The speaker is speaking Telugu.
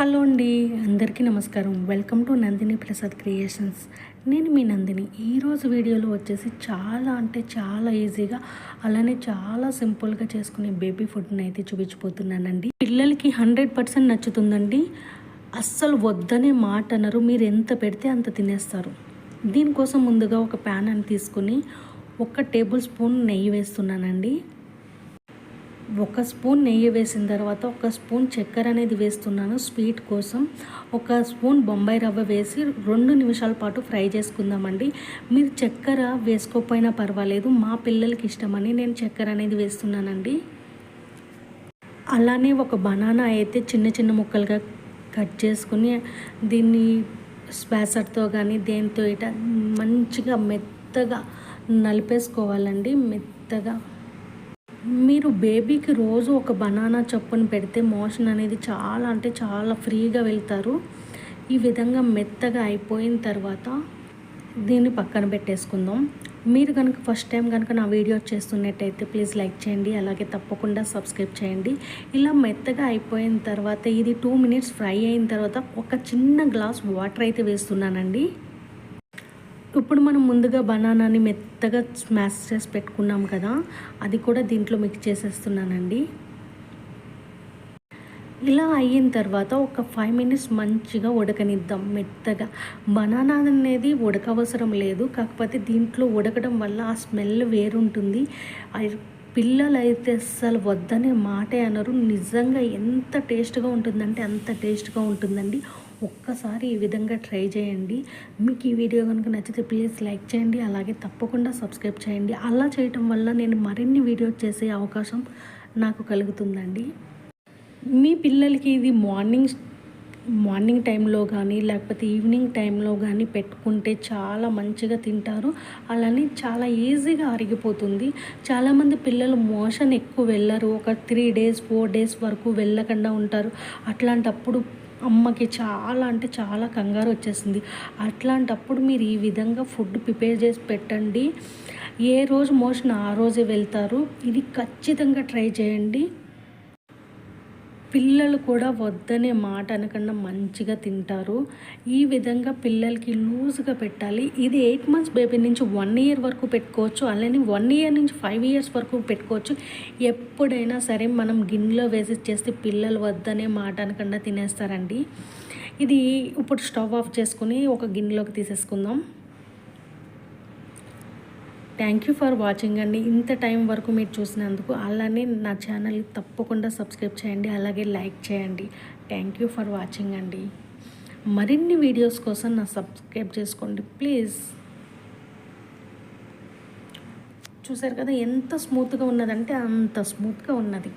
హలో అండి అందరికీ నమస్కారం. Welcome to Nandini Prasad creations నేను మీ నందిని. ఈరోజు వీడియోలో వచ్చేసి చాలా అంటే చాలా ఈజీగా అలానే చాలా సింపుల్గా చేసుకునే బేబీ ఫుడ్ని అయితే చూపించిపోతున్నానండి పిల్లలకి హండ్రెడ్ పర్సెంట్ నచ్చుతుందండి. అస్సలు వద్దనే మాట అనరు. మీరు ఎంత పెడితే అంత తినేస్తారు. దీనికోసం ముందుగా ఒక ప్యాన్ అని తీసుకుని ఒక టేబుల్ స్పూన్ నెయ్యి వేస్తున్నానండి. ఒక స్పూన్ నెయ్యి వేసిన తర్వాత ఒక స్పూన్ చక్కెర అనేది వేస్తున్నాను స్వీట్ కోసం. ఒక స్పూన్ బొంబాయి రవ్వ వేసి రెండు నిమిషాల పాటు ఫ్రై చేసుకుందామండి. మీరు చక్కెర వేసుకోకపోయినా పర్వాలేదు మా పిల్లలకి ఇష్టమని నేను చక్కెర అనేది వేస్తున్నానండి. అలానే ఒక బనానా అయితే చిన్న చిన్న ముక్కలుగా కట్ చేసుకుని దీన్ని స్పాసర్తో కానీ దేంతో ఇట మంచిగా మెత్తగా నలిపేసుకోవాలండి. మెత్తగా మీరు బేబీకి రోజు ఒక బనానా చొప్పున పెడితే మోషన్ అనేది చాలా అంటే చాలా ఫ్రీగా వెళ్తారు. ఈ విధంగా మెత్తగా అయిపోయిన తర్వాత దీన్ని పక్కన పెట్టేసుకుందాం. మీరు కనుక ఫస్ట్ టైం కనుక నా వీడియో చేస్తున్నట్టయితే ప్లీజ్ లైక్ చేయండి అలాగే తప్పకుండా సబ్స్క్రైబ్ చేయండి. ఇలా మెత్తగా అయిపోయిన తర్వాత ఇది టూ మినిట్స్ ఫ్రై అయిన తర్వాత ఒక చిన్న గ్లాస్ వాటర్ అయితే వేస్తున్నానండి. ఇప్పుడు మనం ముందుగా బనానాని మెత్తగా స్మాష్ చేసి పెట్టుకున్నాం కదా అది కూడా దీంట్లో మిక్స్ చేసేస్తున్నానండి. ఇలా అయిన తర్వాత ఒక ఫైవ్ మినిట్స్ మంచిగా ఉడకనిద్దాం మెత్తగా. బనానా అనేది ఉడకవసరం లేదు కాకపోతే దీంట్లో ఉడకడం వల్ల ఆ స్మెల్ వేరుంటుంది. పిల్లలు అయితే అస్సలు వద్దనే మాటే అనరు. నిజంగా ఎంత టేస్ట్గా ఉంటుందంటే అంత టేస్ట్గా ఉంటుందండి. ఒక్కసారి ఈ విధంగా ట్రై చేయండి. మీకు ఈ వీడియో కనుక నచ్చితే ప్లీజ్ లైక్ చేయండి. అలాగే తప్పకుండా సబ్స్క్రైబ్ చేయండి. అలా చేయటం వల్ల నేను మరిన్ని వీడియోస్ చేసే అవకాశం నాకు కలుగుతుందండి. మీ పిల్లలకి ఇది మార్నింగ్ మార్నింగ్ టైంలో కానీ లేకపోతే ఈవినింగ్ టైంలో కానీ పెట్టుకుంటే చాలా మంచిగా తింటారు. అలానే చాలా ఈజీగా అరిగిపోతుంది. చాలామంది పిల్లలు మోషన్ ఎక్కువ వెళ్ళరు. ఒక త్రీ డేస్ ఫోర్ డేస్ వరకు వెళ్ళకుండా ఉంటారు. అట్లాంటప్పుడు అమ్మకి చాలా అంటే చాలా కంగారు వచ్చేసింది. అట్లాంటప్పుడు మీరు ఈ విధంగా ఫుడ్ ప్రిపేర్ చేసి పెట్టండి. ఏ రోజు మోషన్ ఆ రోజే వెళ్తారు. ఇది ఖచ్చితంగా ట్రై చేయండి. పిల్లలు కూడా వద్దనే మాట అనకుండా మంచిగా తింటారు. ఈ విధంగా పిల్లలకి లూజ్గా పెట్టాలి. ఇది ఎయిట్ మంత్స్ బేబీ నుంచి వన్ ఇయర్ వరకు పెట్టుకోవచ్చు. అలానే వన్ ఇయర్ నుంచి ఫైవ్ ఇయర్స్ వరకు పెట్టుకోవచ్చు. ఎప్పుడైనా సరే మనం గిన్నెలో వేసి చేస్తే పిల్లలు వద్దనే మాట అనకుండా తినేస్తారండి. ఇది ఇప్పుడు స్టవ్ ఆఫ్ చేసుకుని ఒక గిన్నెలోకి తీసేసుకుందాం. థ్యాంక్ యూ ఫర్ వాచింగ్ అండి. ఇంత టైం వరకు మీరు చూసినందుకు అలానే నా ఛానల్ తప్పకుండా సబ్స్క్రైబ్ చేయండి. అలాగే లైక్ చేయండి. థ్యాంక్ యూ ఫర్ వాచింగ్ అండి. మరిన్ని వీడియోస్ కోసం నా సబ్స్క్రైబ్ చేసుకోండి ప్లీజ్. చూసారు కదా ఎంత స్మూత్గా ఉన్నదంటే అంత స్మూత్గా ఉన్నది.